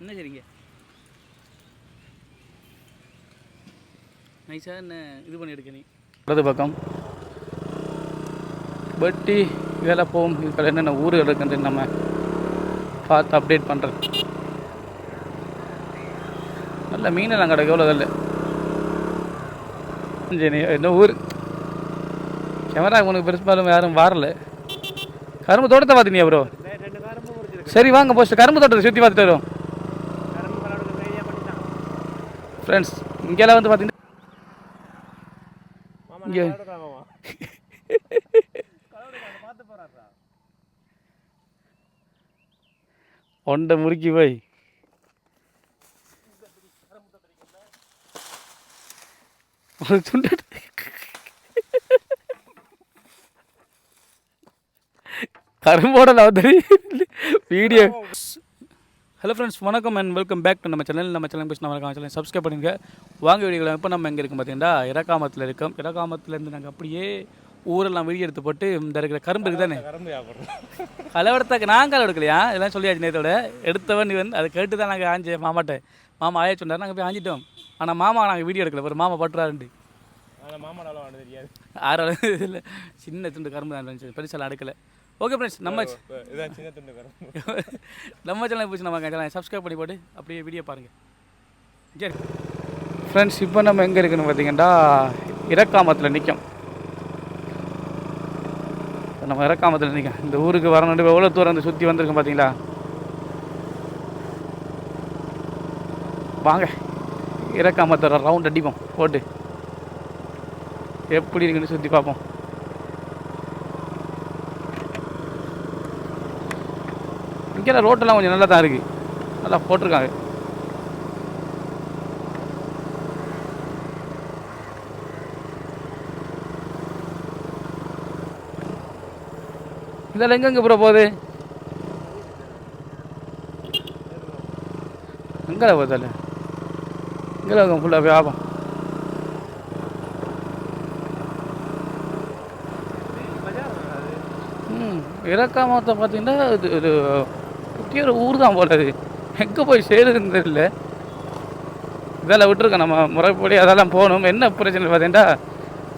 என்ன சரிங்க நைஸாக என்ன இது பண்ணி எடுக்க நீ? வலது பக்கம். பட்டி இதெல்லாம் போகும். இதுக்கு என்னென்ன ஊர்கள் இருக்குன்னு நம்ம பார்த்து அப்டேட் பண்ணுறேன் நல்ல மீனெல்லாம் கிடக்கு எவ்வளோ இல்லை? சரி என்ன ஊர்? கேமரா உனக்கு பெரும்பாலும் யாரும் வரல. கரும்பு தோட்டத்தை பார்த்தினியா ப்ரோ சரி வாங்க போஸ்ட். கரும்பு தோட்டத்தை சுற்றி பார்த்துட்டு வரோம் ஃப்ரெண்ட்ஸ் இங்கெல்லாம் வந்து பார்த்தீங்கன்னா இங்கே ஒண்டை முறுக்கி போய். ஒரு துண்டு கரும்போட நான் வீடியோ ஹலோ ஃப்ரெண்ட்ஸ் வணக்கம் அண்ட் வெல்கம் பேக் டு நம்ம சேனல் நம்ம சேனல் பேசி நம்ம சேனல் சப்ஸ்கிரைப் பண்ணுங்க வாங்க வீடியோவில் இப்போ நம்ம எங்கே இருக்கோம் பார்த்தீங்கன்னா இறக்காமத்தில் இருக்கோம். இறக்காமத்துலேருந்து நாங்கள் அப்படியே ஊரெல்லாம் வீடியோ எடுத்து போட்டு இந்த இருக்கிற கரும்பு இருக்குது தானே கரும்பு வியாபாரம். களவெடுத்தாக்க நான் களை எடுக்கலையா இதெல்லாம் சொல்லியாச்சு நேரத்தோட எடுத்தவன் நீ வந்து அதை கேட்டு தான் நாங்கள் ஆஞ்ச மாமாட்ட. மாமா ஆயா சொன்னார் நாங்கள் போய் ஆஞ்சிட்டோம். ஆனால் மாமா நாங்கள் வீடியோ எடுக்கல ஒரு மாமா பட்டுறாருண்டு மாமா தெரியாது. ஆறாவது இல்லை. சின்ன துண்டு கரும்பு தான் இருந்துச்சு. பெருசாலாம் எடுக்கல ஓகே ஃப்ரெண்ட்ஸ் நம்ம நம்ம சேனல் பிடிச்சி நம்ம சேனல் சப்ஸ்கிரைப் பண்ணி போட்டு அப்படியே வீடியோ பாருங்கள் சரி ஃப்ரெண்ட்ஸ் இப்போ நம்ம எங்கே இருக்குன்னு பார்த்தீங்கன்னா இறக்காமத்தில் நிற்கும் நம்ம இறக்காமத்தில் நிற்கும் இந்த ஊருக்கு வரணும் எவ்வளோ தூரம் வந்து சுற்றி வந்திருக்கோம் பார்த்தீங்களா வாங்க. இறக்காமத்தில் ரவுண்ட் அடிப்போம். போட்டு. எப்படி இருக்குன்னு சுற்றி பார்ப்போம். இங்கே ரோட்டெல்லாம் கொஞ்சம் நல்லா தான் இருக்குது நல்லா போட்டிருக்காங்க. இதெல்லாம் எங்கெங்கே ப்ரோ போகுது? எங்கே போகுதில்ல இங்கே ஃபுல்லாக வியாபம் ம் இறக்காமத்தை பார்த்தீங்கன்னா இது குட்டி ஒரு ஊர் தான் போல எங்கே போய் சேருதுன்னு தெரியல. இதெல்லாம் விட்டுருக்கோம் நம்ம முறைப்படி அதெல்லாம் போகணும். என்ன பிரச்சனை பார்த்தீங்கன்னா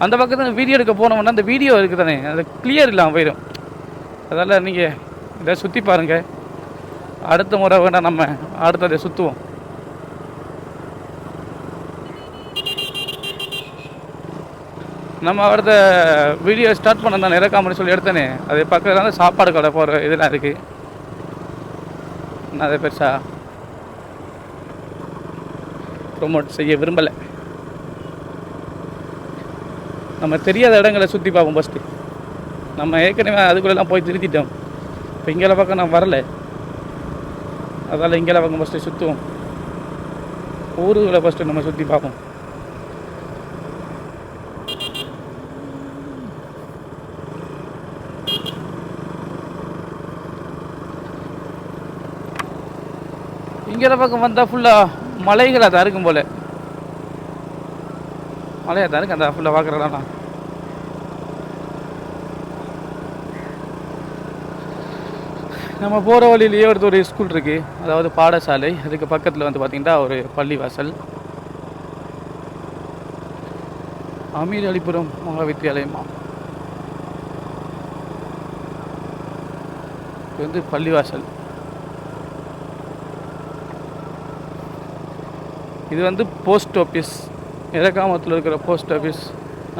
அந்த பக்கத்தில் வீடியோ எடுக்க போனோம்னா அந்த வீடியோ இருக்குது தானே. அது கிளியர் இல்லாமல் போயிடும். அதெல்லாம் நீங்கள் இதை சுற்றி பாருங்கள் அடுத்த முறை வேணால் நம்ம அடுத்ததை சுற்றுவோம் நம்ம அடுத்த வீடியோ ஸ்டார்ட் பண்ண தான். இறக்காமனு சொல்லி எடுத்தேனே. அது பக்கத்தில் சாப்பாடு கடை போகிற இதெல்லாம் இருக்குது நான் அதை பெருசாக ப்ரொமோட் செய்ய விரும்பலை. நம்ம தெரியாத இடங்களை சுற்றி பார்ப்போம் ஃபஸ்ட்டு நம்ம ஏற்கனவே அதுக்குள்ளெல்லாம் போய் திருத்திட்டோம் இப்போ இங்கே பக்கம் நான் வரல. அதால் இங்கே பக்கம் ஃபஸ்ட்டு சுற்றுவோம் ஊருகளை ஃபஸ்ட்டு நம்ம சுற்றி பார்ப்போம். இங்கே பக்கம் வந்தால் ஃபுல்லாக மலைகளாக தான் இருக்கும் போல். மலையாக தான் இருக்கு அந்த ஃபுல்லாக பார்க்குறலாம் நம்ம போகிற வழியிலேயே ஒரு ஒரு ஸ்கூல் இருக்குது அதாவது பாடசாலை. அதுக்கு பக்கத்தில் வந்து பார்த்திங்கன்னா ஒரு பள்ளிவாசல் அமீர் அலிபுரம் மகா வித்தியாலயமா இது வந்து பள்ளிவாசல் இது வந்து போஸ்ட் ஆஃபீஸ். இறக்காமத்தில் இருக்கிற போஸ்ட் ஆஃபீஸ்.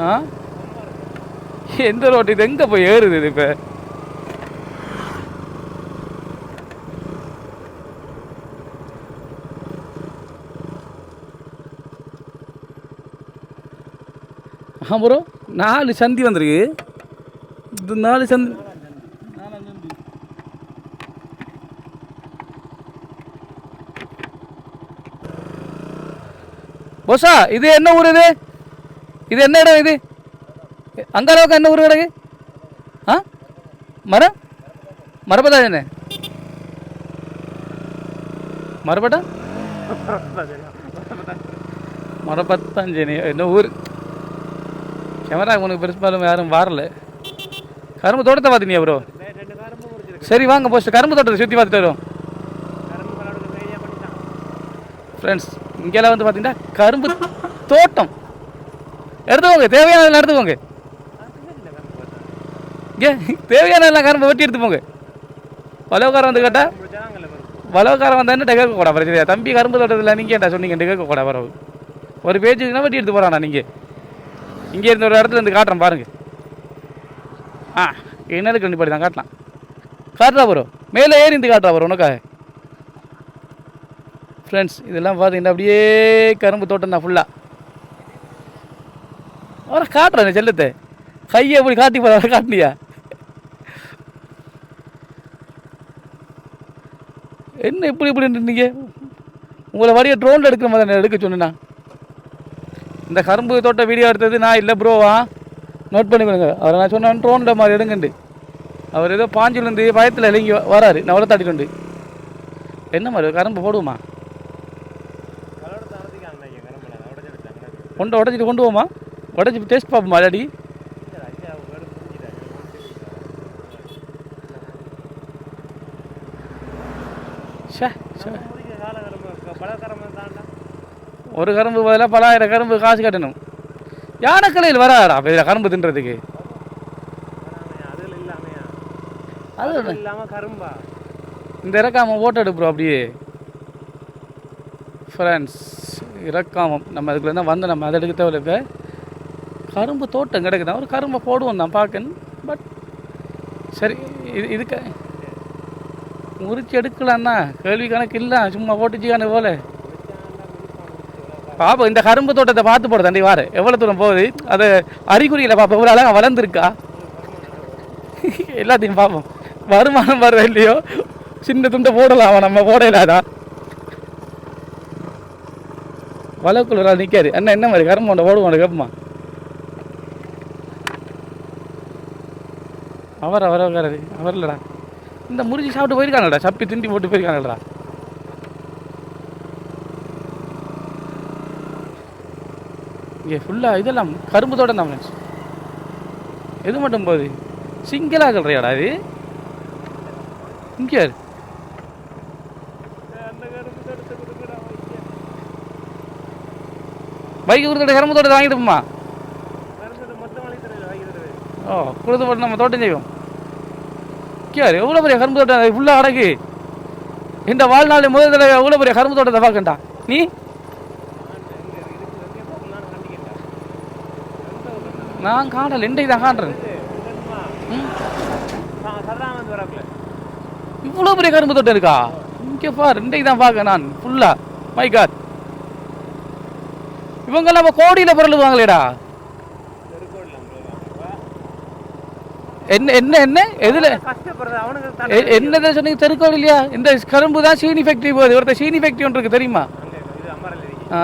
ஆ? எந்த ரோட்டு? இது எங்கே போய் ஏறுது இது இப்போ? ஆ ப்ரோ நாலு சந்தி வந்திருக்கு. இது நாலு சந்தி போசா இது என்ன ஊர் இது? இது என்ன இடம் இது? அங்க அளவுக்கு என்ன ஊர் கிடக்கு? ஆ? மரம்? மரபதா என்ன? மரபட்டா மரபத்தாஞ்சேனி என்ன ஊர்? கேமரா உனக்கு பெரும்பாலும் யாரும் வரல. கரும்பு தோட்டத்தை பார்த்தினியா ப்ரோ சரி வாங்க போஸ்ட். கரும்பு தோட்டத்தை சுற்றி பார்த்துட்டு வரோம் ஃப்ரெண்ட்ஸ் இங்கெல்லாம் வந்து பார்த்தீங்கன்னா கரும்பு தோட்டம். எடுத்துக்கோங்க தேவையான எடுத்துக்கோங்க. இங்கே தேவையான எல்லாம் கரும்பு வெட்டி எடுத்து போங்க வந்து கேட்டால் வலவுக்காரன் வந்தான்னு கேட்க கூட பிரச்சனை தம்பி கரும்பு தோட்டத்தில் நீங்கள் என்ன சொன்னீங்க கேட்க கூட வரவு? ஒரு பேஜுக்குன்னா வெட்டி எடுத்து போகிறாண்ணா நீங்கள் இங்கே இருந்த ஒரு இடத்துல இருந்து காட்டுறேன் பாருங்க. ஆ என்னதுக்கு ரெண்டு பாடி தான் காட்டலாம். காட்டுறா ப்ரோ. மேலே ஏறி இருந்து காட்டுறா ப்ரோ உனக்காக. ஃப்ரெண்ட்ஸ் இதெல்லாம் பார்த்தீங்கன்னா அப்படியே கரும்பு தோட்டம் தான் ஃபுல்லாக அவரை காட்டுறேன் செல்லத்தை. கையை எப்படி காட்டி போகிற காட்டினியா? என்ன இப்படி இப்படி நின்றீங்க? உங்களை வழியை ட்ரோனில் எடுக்கிற மாதிரி நான் எடுக்க சொன்னேண்ணா இந்த கரும்பு தோட்ட வீடியோ எடுத்தது நான் இல்லை ப்ரோவா நோட் பண்ணிக்கோங்க அவரை நான் சொன்னேன் ட்ரோனில் மாதிரி எடுங்கண்டு. அவர் ஏதோ பாஞ்சிலேருந்து பயத்தில் இறங்கி வராரு. நான் அவ்வளோ தாட்டிட்டு என்ன மாதிரி கரும்பு போடுவோமா? கொண்டை உடச்சிட்டு கொண்டு போமா உடச்சி டேஸ்ட் பார்ப்போமா அடி. ஒரு கரும்பு பதிலாக பலாயிரம் கரும்பு காசு கட்டணும். யானைக்கலையில் வராடா இதில் கரும்பு தின்றதுக்கு? அது இல்லாம கரும்பா இந்த இறக்காம ஓட்ட எடுப்புறோம் அப்படியே. ஃப்ரெண்ட்ஸ் இறக்காமம் நம்ம அதுக்குள்ள வந்து நம்ம அதை எடுக்க தேவையில்ல. கரும்பு தோட்டம் கிடக்குதான் ஒரு கரும்பை போடுவோம் தான் பார்க்கணும் பட் சரி இது இதுக்கு முறிச்சு எடுக்கலாம்னா கேள்வி கணக்கு இல்லை. சும்மா ஓட்டுச்சிக்கான போல பாப்போம் இந்த கரும்பு தோட்டத்தை பார்த்து போட தண்டி வாரு. எவ்வளோ தூரம் போகுது? அது அறிகுறியில் பார்ப்போம் இவ்வளோ அழகாக வளர்ந்துருக்கா? எல்லாத்தையும் பார்ப்போம் வருமானம் வர இல்லையோ? சின்ன துண்டை போடலாம்? நம்ம போடலாதா வளக்குள்ள நிற்காரு அண்ணா என்ன மாதிரி? கரும்பு கொண்ட ஓடுவோம் கேட்போமா அவர் அவர் உட்காரு அவர் இல்லைடா. இந்த முறிஞ்சி சாப்பிட்டு போயிருக்காங்கடா. சப்பி திண்டி போட்டு போயிருக்காங்கடா. இங்கே ஃபுல்லாக இதெல்லாம் கரும்பு தோட்டம் தான் எது மட்டும் போகுது? சிங்கிளாக கல்றியாடா இது. இங்கே பைக்கு கொடுத்துட்டு கரும்பு தோட்டத்தை வாங்கிட்டு போமா ஓ கொடுத்து போட்டு நம்ம தோட்டம் செய்வோம். கேரு எவ்வளோ பெரிய கரும்பு தோட்டம் ஃபுல்லாக அடக்கு. இந்த வாழ்நாள் முதல் தடவை எவ்வளோ பெரிய கரும்பு தோட்டத்தை பார்க்கண்டா? நீ? நான் காணல இன்றைக்கு தான் காண்றேன். ம்? இவ்வளோ பெரிய கரும்பு தோட்டம் இருக்கா? இங்கே பார் இன்றைக்கு தான் பார்க்க நான் ஃபுல்லாக மை காட் இவங்கெல்லாம் கோடியில் பொருளுவாங்களேடா. என்ன என்ன என்ன? எதுல? என்னதை சொன்னீங்க? தெருக்கோடு இல்லையா? இந்த கரும்பு தான் சீனி ஃபேக்ட்ரி போகுது. ஒருத்தர் சீனி ஃபேக்ட்ரி ஒன்று இருக்கு தெரியுமா? இருக்கு ஆ.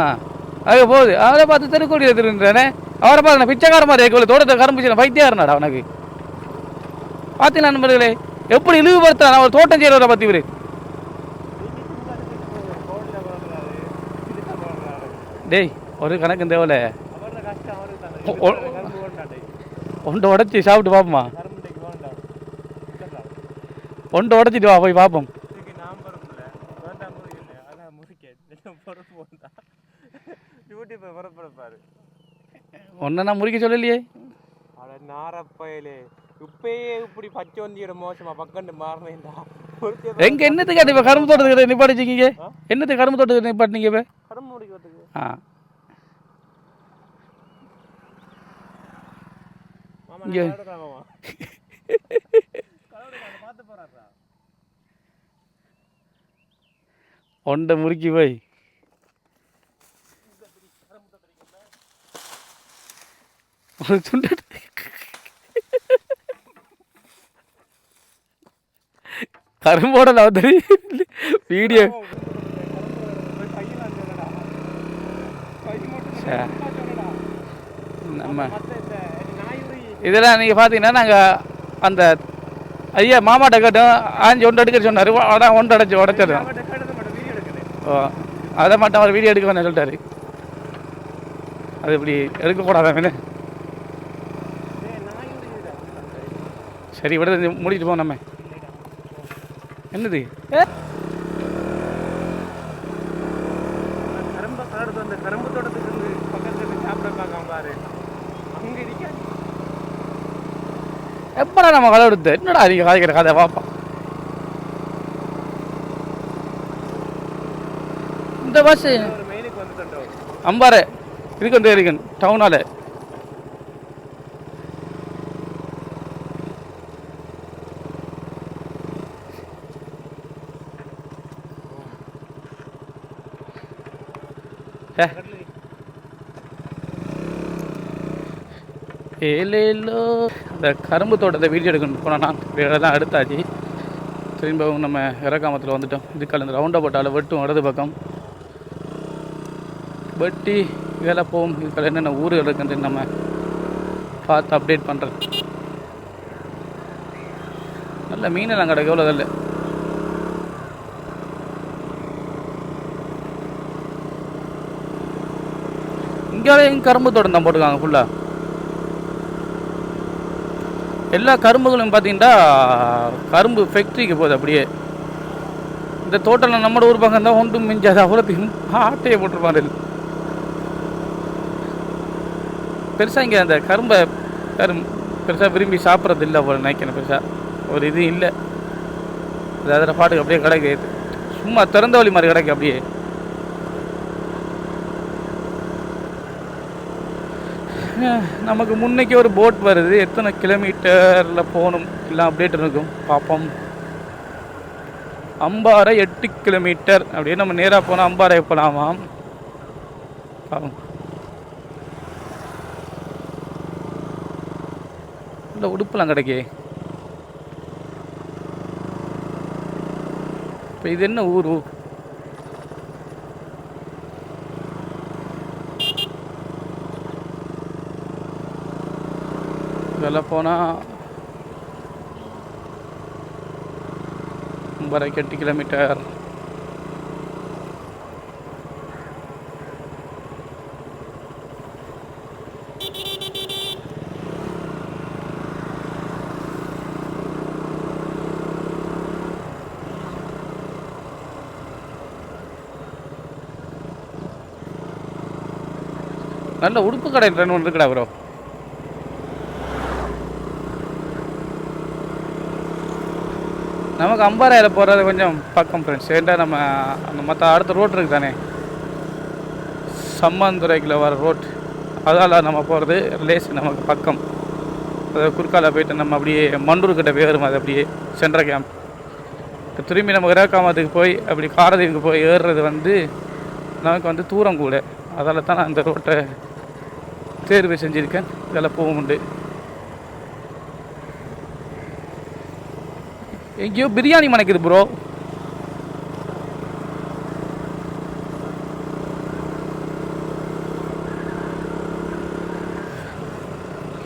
அங்கே போகுது. அவரை பார்த்து தெருக்கோடி எடுத்துருந்தானே அவரை பார்த்து நான் பிச்சைக்கார மாதிரி இருக்கல தோட்டத்தை கரும்பு பைத்தியாருனாடா அவனுக்கு. பார்த்தீங்களா நண்பர்களே? எப்படி இழிவுபடுத்துறான்? அவர் தோட்டம் செய்கிறவரை பற்றி இவரு. டேய் ஒரு கணக்கு தேவையில்ல. ஒன்றை உடச்சி சாப்பிட்டு பார்ப்போமா? ஒன்றை உடச்சிட்டு வா போய் பார்ப்போம். அதான் முறிக்க சொல்லலையே. நாரப்பயலே. இப்பயே இப்படி பச்சை வந்தியோட மோசமா பக்கண்டு மாறினேன்டா. எங்க என்னத்துக்கு இப்போ கரும்பு தோட்டத்துக்கு நிப்பாட்டிச்சிங்க என்னத்துக்கு கரும்பு தோட்டத்துக்கு நிப்பாட்டினீங்க இப்போ? கரும்பு முடிக்கிறதுக்கு. ஆ. இங்க. ஒன்றை முறுக்கி போய். ஒரு துண்டு கரும்போட நான் வீடியோ. நம்ம இதெல்லாம் நீங்கள் பார்த்தீங்கன்னா நாங்கள் அந்த ஐயா மாமாட்ட கேட்டோம் ஆஞ்சு ஒன்று எடுக்க சொன்னார். அதான் ஒன்று அடைச்சி உடச்சிடுறோம் ஓ அதை மட்டும் அவர் வீடியோ எடுக்க வேணாம் சொல்லிட்டாரு. அது இப்படி எடுக்கக்கூடாதாமே சரி விட முடிச்சுட்டு போனோமே என்னது? ஏ தோட்டத்து அந்த கரும்பு தோட்டத்துக்கு இருந்து பக்கத்துல இருந்து சாப்பிட பார்க்காம பாரு அங்க இருக்க எப்படா நம்ம கதை எடுத்து? என்னடா நீங்க கதைக்கிற கதை வாப்பா இந்த பஸ் அம்பாறை இருக்கன் இருக்கன் டவுனால ஏலேலோ இந்த கரும்பு தோட்டத்தை வீடியோ எடுக்கணும் போனால் வேறு தான் அடுத்தாச்சு திரும்பவும் நம்ம இறக்காமத்தில் வந்துட்டோம். இதுக்கால இந்த ரவுண்டை போட்டாலும் வெட்டும் இடது பக்கம். வெட்டி வேலை போகும். இதுக்கால என்னென்ன ஊர்கள் இருக்குன்னு நம்ம பார்த்து அப்டேட் பண்ணுறேன் நல்ல மீனெல்லாம் கிடக்கு. எவ்வளோ இல்லை இங்கேயும் கரும்பு தோட்டம் தான் போட்டிருக்காங்க ஃபுல்லாக எல்லா கரும்புகளும் பார்த்தீங்கன்னா கரும்பு ஃபேக்ட்ரிக்கு போகுது அப்படியே. இந்த தோட்டம் நம்மளோட ஊர் பக்கம் தான் ஒன்றும் மிஞ்சாது அவ்வளோத்தையும் ஆட்டையை போட்டிருப்பாரு பெருசாக இங்கே அந்த கரும்பை கரும் பெருசாக விரும்பி சாப்பிட்றது இல்லை அவ்வளோ நினைக்கிறேன் பெருசாக ஒரு இது இல்லை. அது அதில் பாட்டுக்கு அப்படியே கிடைக்கு. சும்மா திறந்த வழி மாதிரி கிடைக்கு அப்படியே. நமக்கு முன்னைக்கு ஒரு போட் வருது. எத்தனை கிலோமீட்டரில் போகணும்? எல்லாம் அப்டேட் இருக்கும். பார்ப்போம். அம்பாறை எட்டு கிலோமீட்டர் அப்படியே நம்ம நேராக போனால் அம்பாறை போகலாமாம் பார்ப்போம். இல்லை உடுப்பெல்லாம் கிடைக்கே. இப்போ இது என்ன ஊர்? ஊர் இதெல்லாம் போனால் எட்டு கிலோமீட்டர் நல்ல உடுப்பு கடை ரெண்டு ஒன்று இருக்குடா ப்ரோ நமக்கு அம்பாறையில் போகிறது கொஞ்சம் பக்கம் ஃப்ரெண்ட்ஸ் ஏன்டா நம்ம அந்த மற்ற அடுத்த ரோட் இருக்கு தானே? சம்மாந்துறைக்குள்ள வர ரோட் அதால் நம்ம போகிறது லேஸ் நமக்கு பக்கம். அது குறுக்கால போயிட்டு நம்ம அப்படியே மண்டூர் கிட்ட போய் வரும் அது அப்படியே சென்ட்ரல் கேம்ப் இப்போ திரும்பி நம்ம இறக்காமத்துக்கு போய் அப்படி காரதீவுக்கு போய் ஏறுறது வந்து நமக்கு வந்து தூரம் கூட. அதால் தான் நான் அந்த ரோட்டை தேர்வு செஞ்சுருக்கேன். இதில் போக உண்டு. எங்கேயோ பிரியாணி மணக்குது ப்ரோ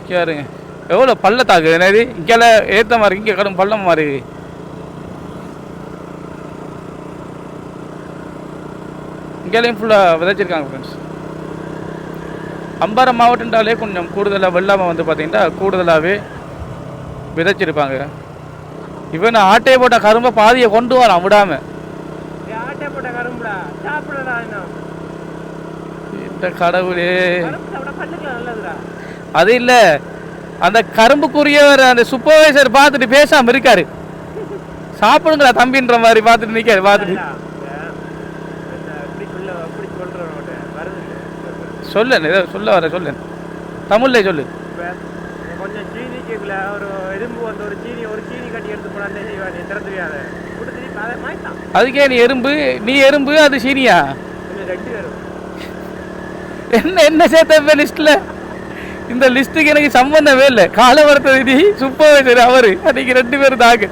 கேருங்க எவ்வளோ பள்ளத்தாக்கு என்னது? இங்கே ஏற்ற மாதிரி இங்கே கடும் பள்ளம் மாதிரி. இங்கேலையும் ஃபுல்லாக விதைச்சிருக்காங்க ஃப்ரெண்ட்ஸ் அம்பாறை மாவட்டம்டாலே கொஞ்சம் கூடுதலாக வெள்ளாமை வந்து பார்த்திங்கன்னா கூடுதலாகவே விதைச்சிருப்பாங்க. இவன் ஆட்டையை போட்ட கரும்பை பாதியை கொண்டு வரான் விடாம. போட்ட கரும்புடா? இன்னும். கடவுளே. அது இல்லை. அந்த கரும்புக்குரியவர் அந்த சூப்பர்வைசர் பார்த்துட்டு பேசாம இருக்காரு. சாப்பிடுங்களா தம்பின்ற மாதிரி பார்த்துட்டு நிற்காரு பார்த்துட்டு. சொல்ல ஏதோ சொல்ல வர சொல்லு. தமிழ்ல சொல்லு. கொஞ்சம் சீனி கேட்கல ஒரு எறும்பு வந்து ஒரு சீனி ஒரு அதுக்கே நீ எறும்பு நீ எறும்பு அது சீனியா? என்ன என்ன சேர்த்த லிஸ்ட்ல? இந்த லிஸ்ட்டுக்கு எனக்கு சம்பந்தமே இல்லை. காலவரத்த நிதி சூப்பர்வைசர் அவரு. அன்னைக்கு ரெண்டு பேரும் தாக்கு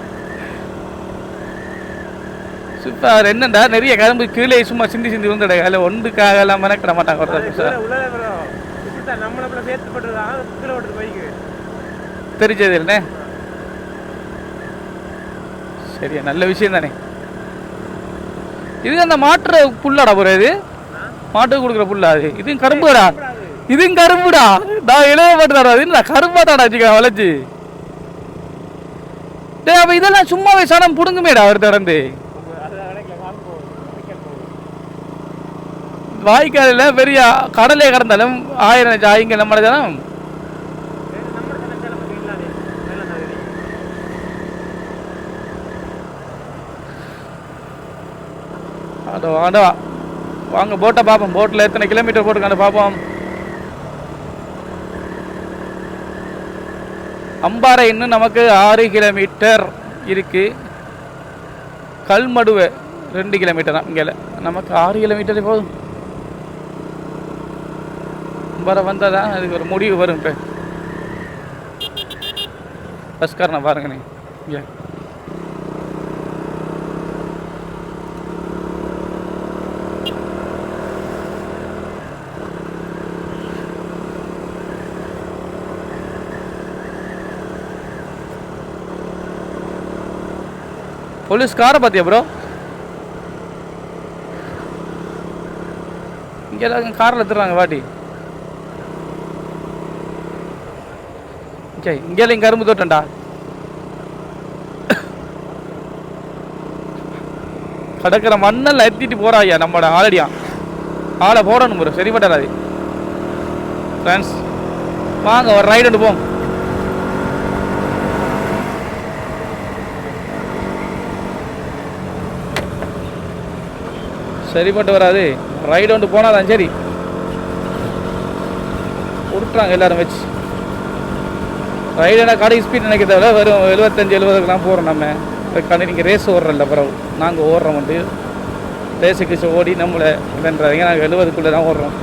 சூப்பர் என்னண்டா? நிறைய கரும்பு கீழே சும்மா சிந்தி சிந்தி விழுந்துட. அதில் ஒன்றுக்காக எல்லாம் மெனக்கிட மாட்டாங்க ஒருத்தர் கீழே உள்ளதே bro. இப்படித்தான் நம்மள இப்படி சேர்த்து பண்றதுதான் கீழே ஓட்டுது பைக்கு தெரிஞ்சது இல்லைண்ணே சரியா? நல்ல விஷயம் தானே. இது அந்த மாற்று புல்லாடா போற இது? மாட்டுக்கு கொடுக்குற புல்லா அது? இதுவும் கரும்புடா? இதுவும் கரும்புடா? நான் இளைய மாட்டுதாடா இது கரும்பா தாடா வச்சுக்க வளைச்சு? டே அப்ப இதெல்லாம் சும்மாவே சனம் புடுங்குமேடா அவர் திறந்து. அது வாய்க்காலில் பெரிய கடலே கடந்தாலும் ஆயிரம் ஆயிங்க இங்க நம்ம ஜனம் நம்ம கணக்கில் இல்லாதே நல்ல நகரி அதோ அதோ வாங்க போட்டை பார்ப்போம். போட்டில் எத்தனை கிலோமீட்டர் போட்டுக்கான பார்ப்போம். அம்பாறை இன்னும் நமக்கு ஆறு கிலோமீட்டர் இருக்குது கல்மடுவை ரெண்டு கிலோமீட்டர் தான் இங்கே நமக்கு ஆறு கிலோமீட்டர் போதும். அம்பாறை வந்தால் தான் அதுக்கு ஒரு முடிவு வரும் இப்போ. பஸ்காரனை பாருங்க இங்கே. போலீஸ் காரை பார்த்தியா ப்ரோ இங்கே எல்லாரும் காரில் எடுத்துறாங்க வாட்டி சரி இங்கேயும் கரும்பு தோட்டம்டா. கடற்கிற மண்ணெல்லாம் எத்திட்டு போகிறா ஐயா நம்மளோட ஆளடியா. ஆளை போடணும் ப்ரோ சரிப்பட்டாது ஃப்ரெண்ட்ஸ் வாங்க ஒரு ரைடு போங்க சரிப்பட்டு வராது. ரைடு ஒன்று போனால் தான் சரி. விட்டுறாங்க எல்லாரும் வச்சு. ரைடுனா கடை ஸ்பீட் நினைக்க விட வெறும் எழுபத்தஞ்சு எழுபதுக்குலாம் போகிறோம் நம்ம. இப்போ கடை நீங்கள் ரேஸ் ஓடுறல பிறகு நாங்கள் ஓடுறோம் வந்து. ரேஸுக்கு ஓடி நம்மளை இதுன்றாங்க நாங்கள் எழுபதுக்குள்ளே தான் ஓடுறோம்.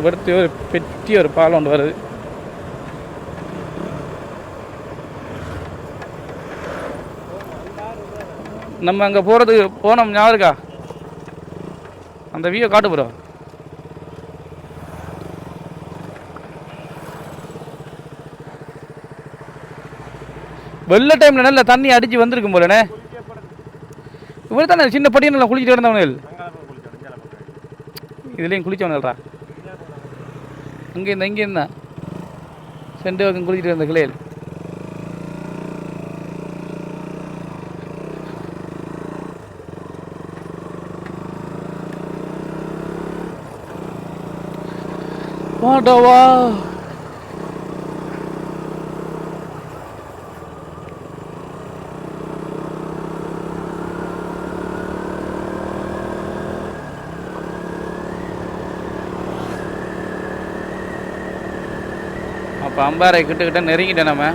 இவர்த்தி ஒரு பெட்டி ஒரு பாலம் ஒன்று வருது. நம்ம அங்கே போகிறதுக்கு போனோம் ஞாபகம் இருக்கா? அந்த வியூ காட்டு ப்ரோ வெள்ள டைமில் நல்ல தண்ணி அடித்து வந்திருக்கும் போலண்ணே. இவர் தானே சின்ன படியும் நல்லா குளிச்சுட்டு இருந்தவனுகள் இதுலேயும் குளிச்சவனுங்கள்ரா இங்கே இருந்தா இங்கே இருந்தான் செண்டு பக்கம் குளிச்சுட்டு இருந்த கிளையில். வாடவா அப்போ அம்பாறை கிட்ட கிட்ட நெருங்கிட்டேன் நம்ம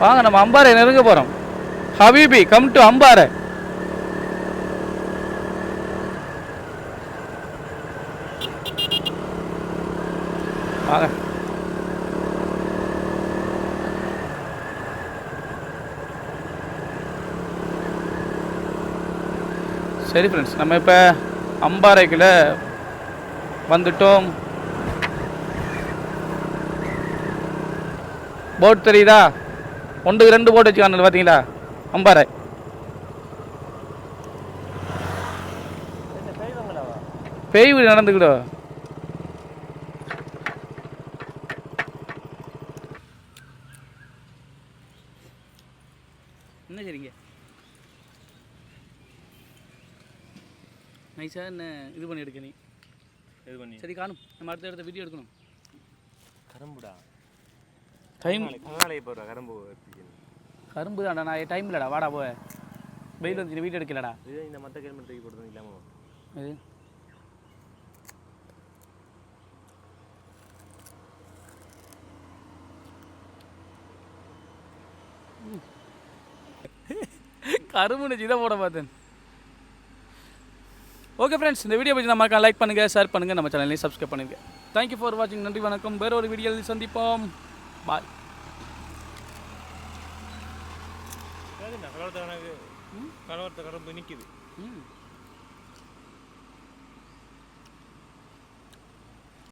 வாங்க நம்ம அம்பாறை நெருங்க போகிறோம் ஹபீபி கம் டு அம்பாறை வாங்க சரி ஃப்ரெண்ட்ஸ் நம்ம இப்போ அம்பாறைக்குள்ள வந்துட்டோம். போட் தெரியுதா? ஒன்றுக்கு ரெண்டு போட் வச்சுக்கான பார்த்தீங்களா அம்பாறை. பேய் நடந்துக்கிடும் நடந்துக்கிடோ என்ன சரிங்க நைஸாக என்ன இது பண்ணி எடுக்க நீ? இது பண்ணி? சரி காணும். நம்ம அடுத்த இடத்த வீடியோ எடுக்கணும். கரும்புடா. டைம் நாளைக்கு போடுற கரும்பு கரும்பு தான்டா நான் டைம் இல்லைடா வாடா போய் வெயில் வந்து வீடியோ எடுக்கலடா. இது இந்த மற்ற கிழமை தூக்கி கொடுத்தது இல்லாமல் இது. கரும்பு இதை போட பார்த்தேன். ஓகே ஃப்ரெண்ட்ஸ் இந்த வீடியோ பற்றி நம்ம லைக் பண்ணுங்கள் ஷேர் பண்ணுங்கள் நம்ம சேனலையும் சப்ஸ்கிரைப் பண்ணுங்க தேங்க்யூ ஃபார் வாட்சிங் நன்றி வணக்கம். வேற ஒரு வீடியோவில் சந்திப்போம். பாய் கலவரத்தை கலவரத்தை கரும்பு நிற்கிது ம்.